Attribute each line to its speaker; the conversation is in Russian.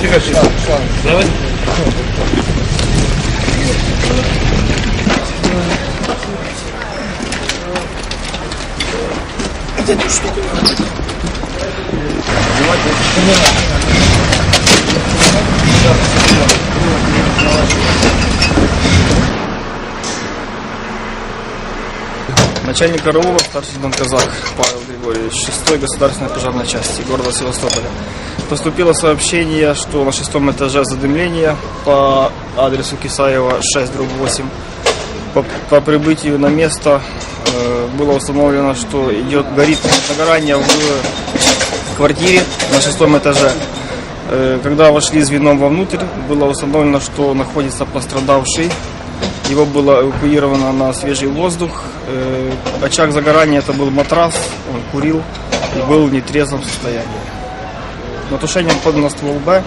Speaker 1: Тихо, тихо. Давай.
Speaker 2: Начальник караула, старший лейтенант казак Павел Григорьевич, 6 государственной пожарной части города Севастополя. Поступило сообщение, что на шестом этаже задымление по адресу Кисаева 6 8. По, по прибытию на место э, было установлено, что идет горит загорание в квартире на шестом этаже. Э, Когда вошли звеном вовнутрь, было установлено, что находится пострадавший. Его было эвакуировано на свежий воздух. Э, Очаг загорания это был матрас, он курил и был в нетрезвом состоянии. На тушение подано ствол Б.